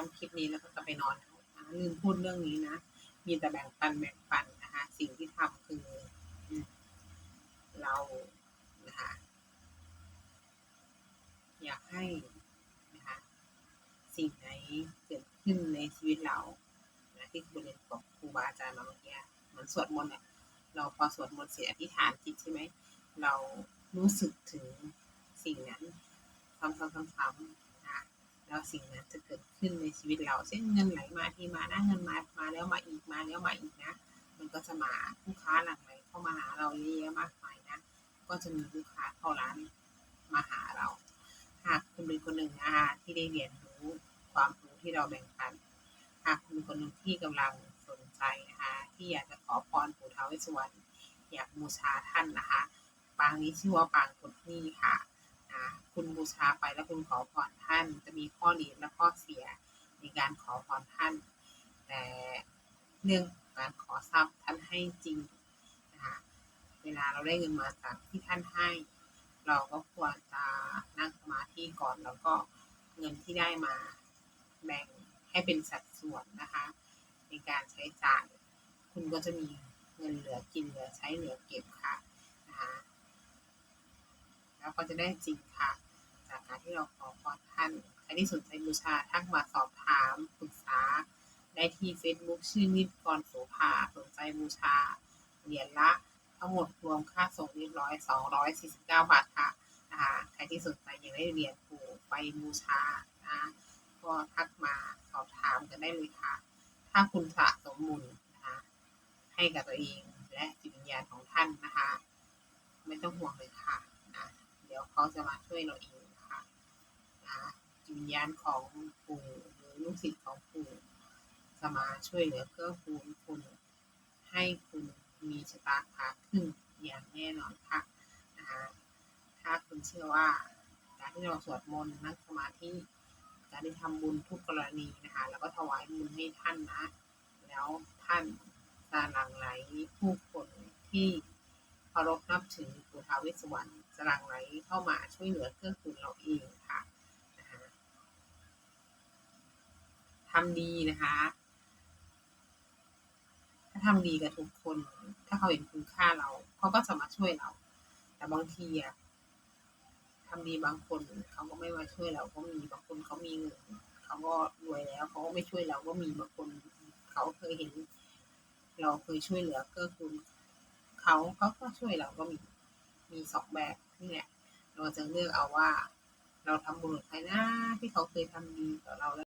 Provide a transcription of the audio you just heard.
ทำคลิปนี้แล้วก็จะไปนอนนะลืมพูดเรื่องนี้นะ มีแต่แบ่งปันแบ่งปันนะคะ สิ่งที่ทำคือเรานะคะอยากให้นะคะสิ่งไหนเกิดขึ้นในชีวิตเรานะที่คุณเรียนกับครูบาอาจารย์มาเมื่อกี้เหมือนสวดมนต์เนี่ยเราพอสวดมนต์เสร็จอธิษฐานจิตใช่ไหมเรารู้สึกถึงสิ่งนั้นซ้ำๆๆๆนะ แล้วสิ่งนั้นจะเกิดขึ้นในชีวิตเรา เช่นเงินไหลมาทีมานะเงินมามาแล้วมาอีกมาแล้วมาอีกนะ มันก็จะมาลูกค้าหลั่งไหลเข้ามาหาเราเยอะมากมายนะ ก็จะมีลูกค้าเข้าร้านมาหาเรา หากคุณเป็นคนหนึ่งนะคะที่ได้เรียนรู้ความรู้ที่เราแบ่งปัน หากคุณเป็นคนหนึ่งที่กำลังสนใจนะคะที่อยากจะขอพรปู่ท้าวเวสสุวรรณอยากบูชาท่านนะคะ ปางนี้ชื่อว่าปางกดนี้ค่ะ คุณบูชาไปแล้วคุณขอพรท่าน จะมีข้อดีและข้อเสียในการขอพรท่าน แต่เรื่องการขอทรัพย์ท่านให้จริงนะคะเวลาเราได้เงินมาจากที่ท่านให้ เราก็ควรจะนั่งสมาธิก่อนแล้วก็เงินที่ได้มาแบ่งให้เป็นสัดส่วนนะคะในการใช้จ่าย คุณก็จะมีเงินเหลือกินเหลือใช้เหลือเก็บค่ะนะคะแล้วก็จะได้จริงค่ะ ที่เราขอพรท่านใครที่สนใจบูชาทักมาสอบถามปรึกษา ได้ที่ Facebook ชื่อนิดกรโสภาสนใจบูชาเหรียญละทั้งหมดรวมค่าส่งเรียบร้อย 249 บาทค่ะนะคะใครที่สนใจอยากได้เหรียญปู่ไปบูชานะก็ทักมาสอบถามกันได้เลยค่ะ ถ้าคุณสะสมบุญนะคะให้กับตัวเองและจิตวิญญาณของท่านนะคะ ไม่ต้องห่วงเลยค่ะนะเดี๋ยวเขาจะมาช่วยเราเองค่ะ ญาณของปู่หรือลูกศิษย์ของปู่จะมาช่วยเหลือเกื้อกูลคุณ ให้คุณมีชะตาขาขึ้นอย่างแน่นอนค่ะนะคะถ้าคุณเชื่อว่าการที่เราสวดมนต์นั่งสมาธิการได้ทำบุญทุกกรณีนะคะแล้วก็ถวายบุญให้ท่านนะ แล้วท่านจะหลั่งไหลผู้คนที่เคารพนับถือปู่ท้าวเวสสุวรรณจะหลั่งไหลเข้ามาช่วยเหลือเกื้อกูลเราเองค่ะนะคะ ทำดีนะคะ ถ้าทำดีกับทุกคน ถ้าเขาเห็นคุณค่าเรา เขาก็จะมาช่วยเรา แต่บางทีอะทำดีบางคนเขาก็ไม่มาช่วยเราก็มีบางคนเขามีเงินเขาก็รวยแล้วเขาก็ไม่ช่วยเราก็มีบางคนเขาเคยเห็น เราเคยช่วยเหลือเกื้อกูลเขาเขาก็ช่วยเราก็มีมีสองแบบนี่แหละเราจะเลือกเอาว่า เราทำบุญใครนะที่เขาเคยทำดีต่อเราแล้ว